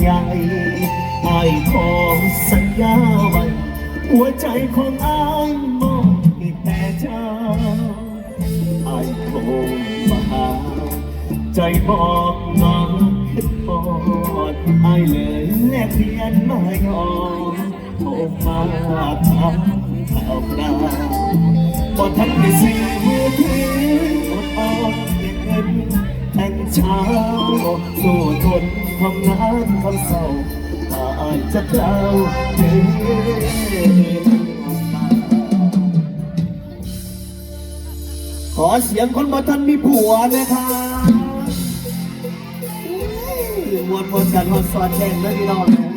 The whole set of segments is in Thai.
ใหญ่ไอ้ของสัญญาไว้หัวใจของไอ้มองแต่เจ้าไอ้คงมาหา ใจบอกน้องคิดปอดไอ้เลยแลกเปลี่ยนไม่ยอมโทษมาทำข่าวคราวพอทันได้ซื่อมือถืออดออดเงิน ช้าสู้ทนความหนาวความเศร้าตาอายจะเล่าวเธอขอเสียงคนบ่ท่านมีผัวนะคะมวนมวนกันมวนสอนแดงนัะพี่น้อง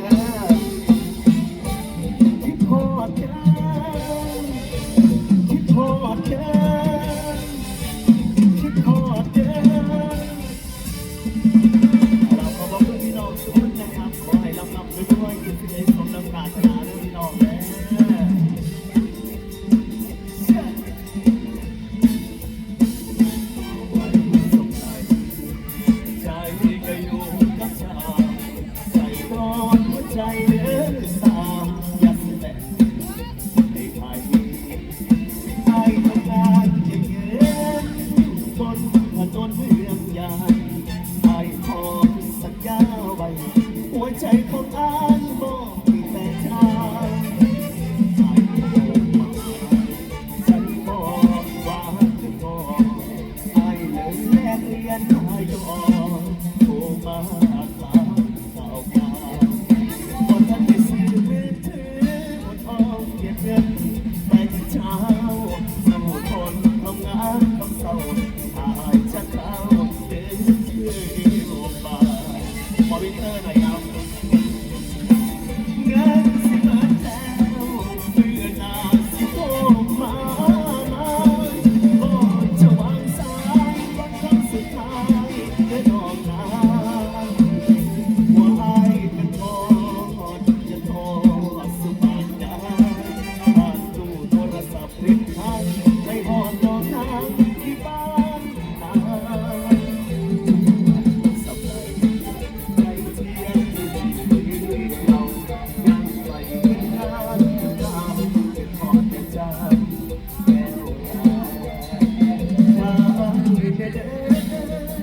เด้อ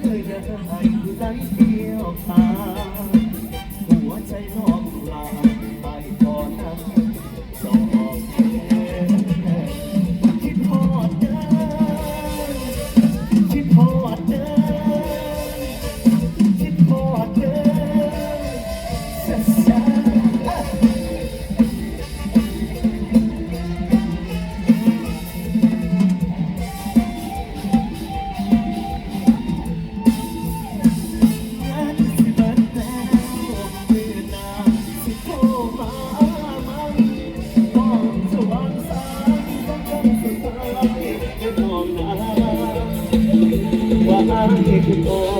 เธออย่าให้ไหล Oh.